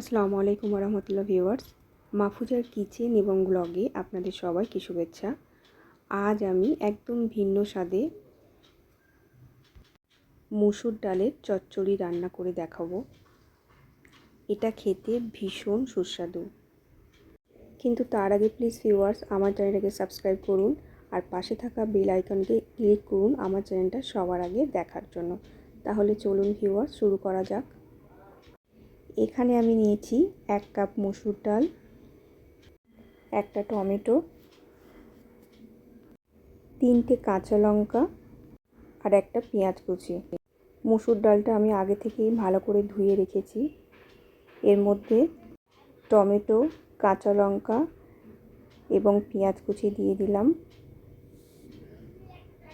আসসালামু আলাইকুম রহমতুল্লাহ viewers. Mahfuzar kitchen এবং ব্লগে আপনাদের সবাইকে শুভেচ্ছা। আজ আমি একদম ভিন্ন স্বাদে মুসুর ডালের চচ্চড়ি রান্না করে দেখাবো। এটা খেতে ভীষণ সুস্বাদু। কিন্তু তার আগে প্লিজ ভিউয়ার্স আমার চ্যানেলটাকে সাবস্ক্রাইব করুন আর পাশে থাকা বেল আইকনকে ক্লিক করুন আমার চ্যানেলটা সবার আগে দেখার জন্য। তাহলে চলুন ভিউয়ার্স শুরু করা যাক। এখানে আমি নিয়েছি এক কাপ মসুর ডাল, একটা টমেটো, তিনটে কাঁচা লঙ্কা আর একটা পেঁয়াজ কুচি। মসুর ডালটা আমি আগে থেকেই ভালো করে ধুয়ে রেখেছি। এর মধ্যে টমেটো, কাঁচা লঙ্কা এবং পেঁয়াজ কুচি দিয়ে দিলাম।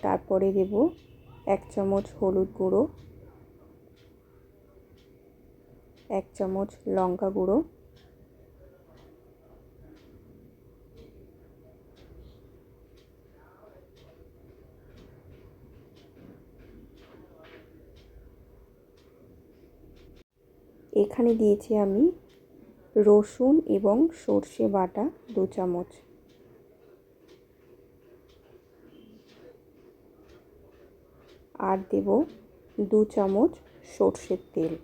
তারপরে দেব এক চামচ হলুদ গুঁড়ো। এক চামচ লঙ্কা গুঁড়ো। এখানে দিয়েছি আমি রসুন এবং সর্ষে বাটা দু চামচ। আর দেব দু চামচ সর্ষের তেল।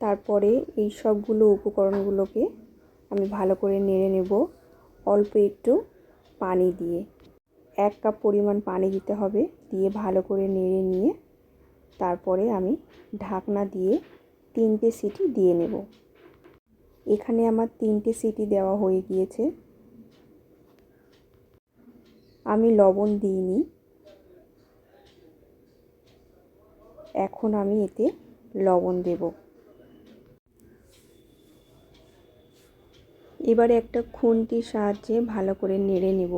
তারপরে এই সবগুলো উপকরণগুলোকে আমি ভালো করে নেড়ে নেব অল্প একটু পানি দিয়ে। এক কাপ পরিমাণ পানি দিতে হবে, দিয়ে ভালো করে নেড়ে নিয়ে তারপরে আমি ঢাকনা দিয়ে তিনটে সিটি দিয়ে নেব। এখানে আমার তিনটে সিটি দেওয়া হয়ে গিয়েছে। আমি লবণ দিইনি। এখন আমি এতে লবণ দেবো। এবারে একটা খুন্তির সাহায্যে ভালো করে নেড়ে নেব।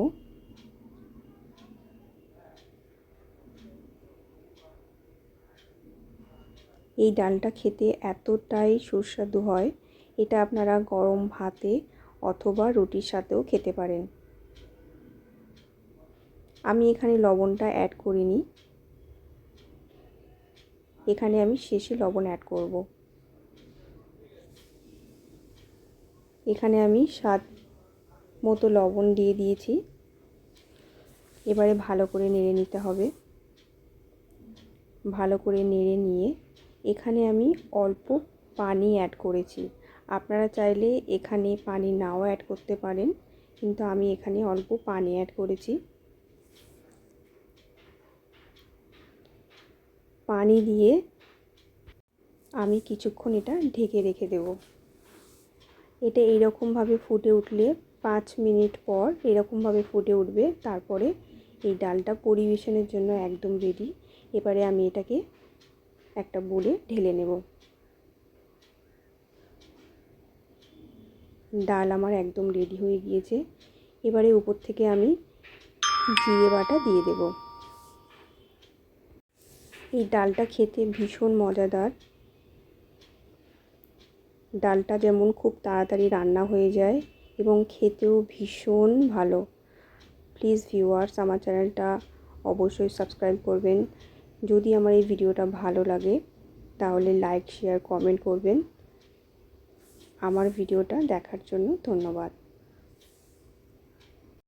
এই ডালটা খেতে এতটাই সুস্বাদু হয়, এটা আপনারা গরম ভাতে অথবা রুটির সাথেও খেতে পারেন। আমি এখানে লবণটা অ্যাড করিনি। এখানে আমি শেষে লবণ অ্যাড করব। এখানে আমি স্বাদ মতো লবণ দিয়ে দিয়েছি। এবারে ভালো করে নেড়ে নিতে হবে। ভালো করে নেড়ে নিয়ে এখানে আমি অল্প পানি অ্যাড করেছি। আপনারা চাইলে এখানে পানি নাও অ্যাড করতে পারেন, কিন্তু আমি এখানে অল্প পানি অ্যাড করেছি। পানি দিয়ে আমি কিছুক্ষণ এটা ঢেকে রেখে দেবো। এটা এইরকমভাবে ফুটে উঠলে পাঁচ মিনিট পর এরকমভাবে ফুটে উঠবে। তারপরে এই ডালটা পরিবেশনের জন্য একদম রেডি এবারে আমি এটাকে একটা বলে ঢেলে নেব। ডাল আমার একদম রেডি হয়ে গিয়েছে। এবারে উপর থেকে আমি জিরে বাটা দিয়ে দেব। এই ডালটা খেতে ভীষণ মজাদার। ডালটা যেমন খুব তাড়াতাড়ি রান্না হয়ে যায় এবং খেতেও ভীষণ ভালো। প্লিজ ভিউয়ার্স, আমার চ্যানেলটা অবশ্যই সাবস্ক্রাইব করবেন। যদি আমার এই ভিডিওটা ভালো লাগে, তাহলে লাইক, শেয়ার, কমেন্ট করবেন। আমার ভিডিওটা দেখার জন্য ধন্যবাদ।